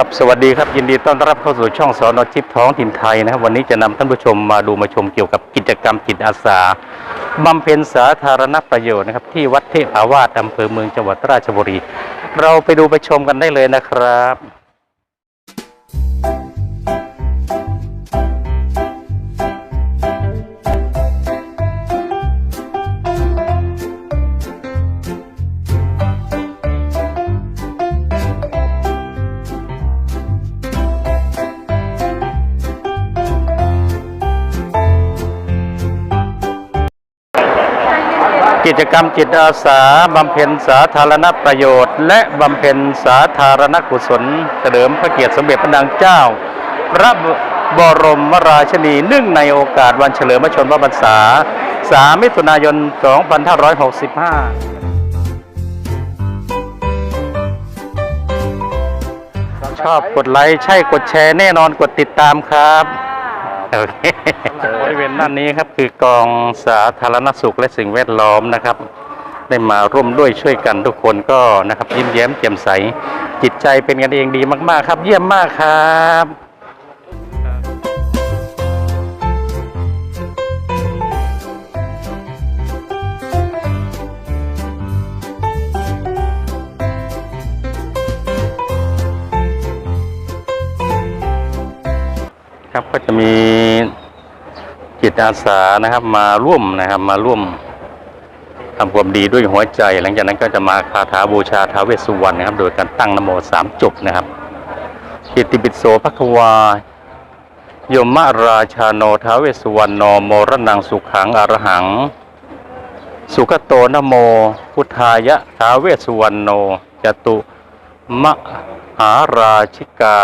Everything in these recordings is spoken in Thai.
ครับสวัสดีครับยินดีต้อนรับเข้าสู่ช่องสอนอจิบท้องถิ่นไทยนะครับวันนี้จะนำท่านผู้ชมมาดูมาชมเกี่ยวกับกิจกรรมจิตอาสาบำเพ็ญสาธารณประโยชน์นะครับที่วัดเทพอาวาสอำเภอเมืองจังหวัดราชบุรี เราไปดูไปชมกันได้เลยนะครับ กิจกรรมจิตอาสาบำเพ็ญสาธารณประโยชน์ และบำเพ็ญสาธารณกุศลเฉลิมพระเกียรติสมเด็จพระนางเจ้า พระบรมราชินีเนื่องในโอกาสวันเฉลิมพระชนมพรรษา 3 มิถุนายน 2565ชอบกดไลค์ใช่กดแชร์แน่นอนกดติดตามครับ โอเคบริเวณด้านนี้ครับคือกองสาธารณสุขและสิ่งแวดล้อมนะครับ ได้มาร่วมด้วยช่วยกันทุกคนก็นะครับยิ้มแย้มแจ่มใส จิตใจเป็นกันเองดีมาก ๆ ครับ เยี่ยมมากครับ จะมีจิตอาสานะครับ มาร่วมนะครับ มาร่วมทำความดีด้วยหัวใจ หลังจากนั้นก็จะมาคาถาบูชาท้าเวสสุวรรณนะครับ โดยการตั้งนโมสามจบนะครับกิตติปิโสภควายมราชาโนท้าเวสุวรรณโนโมรนังสุขังอรหัง สุขโตนโม พุทธายะท้าเวสสุวรรณโนจตุมหาราชิกา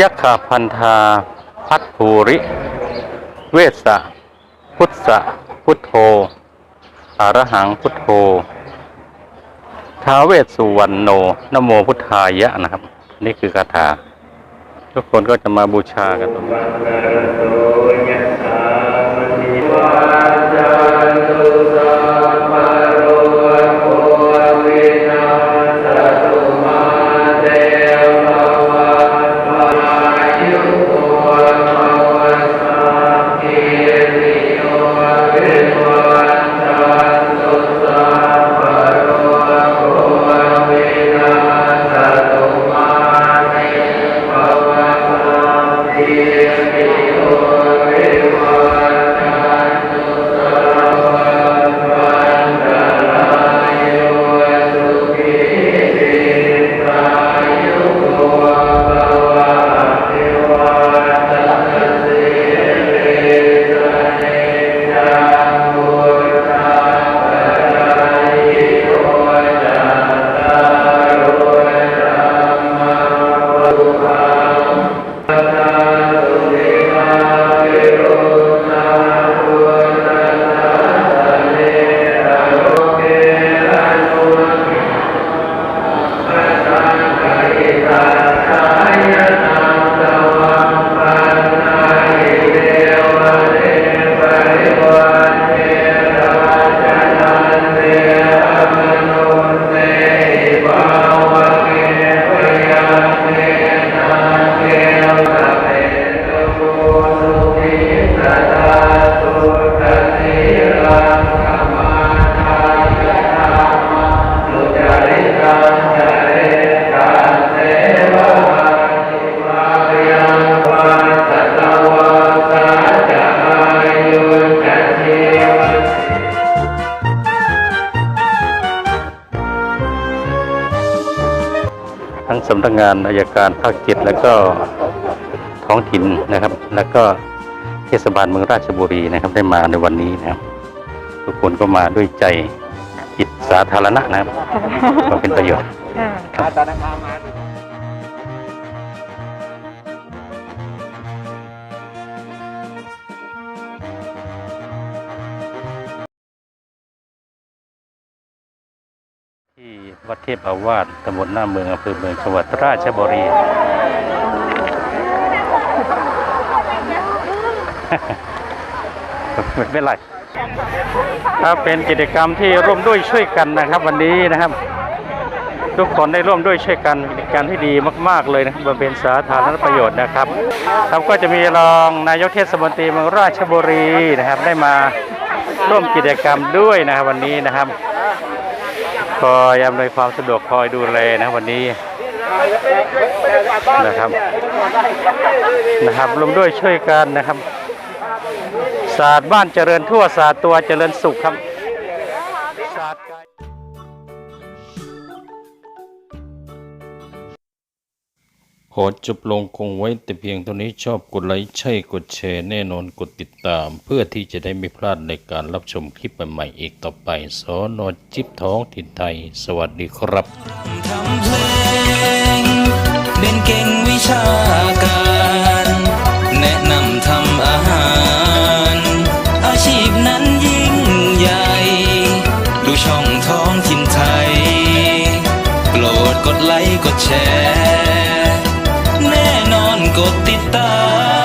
ยักขพันธา พัทภูริ เวสสะพุทธะพุทโธอรหังพุทโธท้าเวสสุวรรณโนนโมพุทธายะนะครับ นี่คือคาถา ทุกคนก็จะมาบูชากันตรงนี้ ทั้งสำนักงานอายการภาคเจ็ดแล้วก็ท้องถิ่นนะครับ แล้วก็เทศบาลเมืองราชบุรีนะครับ ได้มาในวันนี้นะครับ ทุกคนก็มาด้วยใจจิตสาธารณะนะครับก็เป็นประโยชน์ที่ วัดเทพอาวาสตำบลหน้าเมืองอำเภอเมืองจังหวัดราชบุรี ไม่เป็นไรครับเป็นกิจกรรมที่ร่วมด้วยช่วยกันนะครับ วันนี้นะครับ ทุกคนได้ร่วมด้วยช่วยกันกิจกรรมที่ดีมาก ๆ เลยนะครับเพ็ญสาธารณประโยชน์นะครับ ครับก็จะมีรองนายกเทศมนตรีเมืองราชบุรีนะครับ ได้มาร่วมกิจกรรมด้วยนะครับวันนี้นะครับ คอยอำนวยความสะดวกคอยดูแลนะวันนี้นะครับนะครับร่วมด้วยช่วยกันนะครับ ศาสตร์บ้านเจริญทั่วศาสตร์ตัวเจริญสุขครับศาสตร์ ขอจบลงคงไว้แต่เพียงเท่านี้ชอบกดไลค์ใช่กดแชร์แน่นอนกดติดตาม เพื่อที่จะได้ไม่พลาดในการรับชมคลิปใหม่ๆอีกต่อไปสอนอจิบท้องถิ่นไทย สวัสดีครับทำเพลงเด่นเก่งวิชาการแนะนำทำอาหาร อาชีพนั้นยิ่งใหญ่ ดูช่องท้องถิ่นไทย โปรดกดไลค์กดแชร์ ikut titah